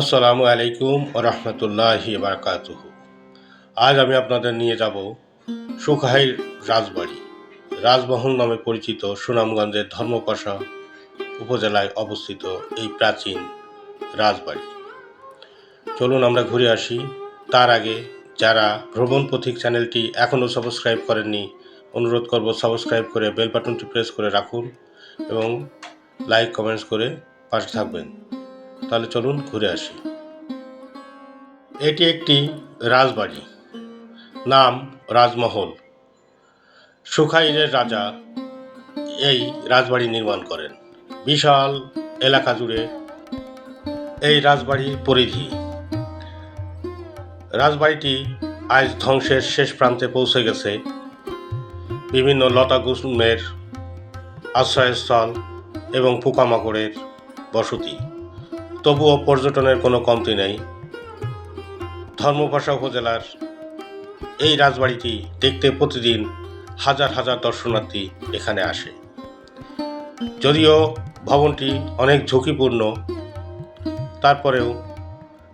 আসসালামু আলাইকুম রহমতুল্লাহি বারকাতুহ। আজ আমি আপনাদের নিয়ে যাব সুখাইর রাজবাড়ি। রাজমহল নামে পরিচিত সুনামগঞ্জের ধর্মপাশা উপজেলায় অবস্থিত এই প্রাচীন রাজবাড়ি। চলুন আমরা ঘুরে আসি। তার আগে যারা ভ্রমণ পথিক চ্যানেলটি এখনও সাবস্ক্রাইব করেননি, অনুরোধ করব সাবস্ক্রাইব করে বেল বাটনটি প্রেস করে রাখুন এবং লাইক, কমেন্টস করে পাশে থাকবেন। তাহলে চলুন ঘুরে আসি। এটি একটি রাজবাড়ি, নাম রাজমহল। সুখাইরের রাজা এই রাজবাড়ি নির্মাণ করেন। বিশাল এলাকা জুড়ে এই রাজবাড়ির পরিধি। রাজবাড়িটি আজ ধ্বংসের শেষ প্রান্তে পৌঁছে গেছে। বিভিন্ন লতাগুমের আশ্রয়স্থল এবং পোকামাকড়ের বসতি। তবুও পর্যটনের কোনো কমতি নেই। ধর্মপাশা উপজেলার এই রাজবাড়িটি দেখতে প্রতিদিন হাজার হাজার দর্শনার্থী এখানে আসে। যদিও ভবনটি অনেক ঝুঁকিপূর্ণ, তারপরেও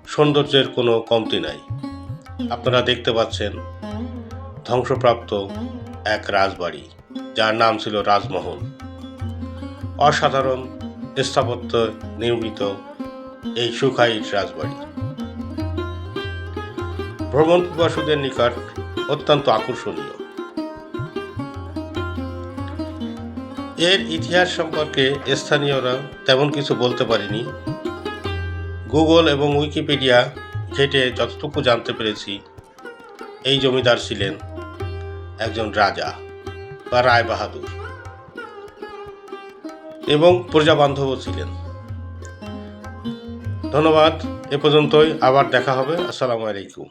সৌন্দর্যের কোনো কমতি নাই। আপনারা দেখতে পাচ্ছেন ধ্বংসপ্রাপ্ত এক রাজবাড়ি, যার নাম ছিল রাজমহল। অসাধারণ স্থাপত্য নির্মিত এই সুখাইট রাজবাড়ি। ভ্রমণ পিপাসুদের নিকট অত্যন্ত আকর্ষণীয়। এর ইতিহাস সম্পর্কে স্থানীয়রা তেমন কিছু বলতে পারেনি। গুগল এবং উইকিপিডিয়া ঘেটে যতটুকু জানতে পেরেছি, এই জমিদার ছিলেন একজন রাজা বা রায় বাহাদুর এবং প্রজাবান্ধবও ছিলেন। ধন্যবাদ এ পর্যন্তই আবার দেখা হবে। আসসালামু আলাইকুম।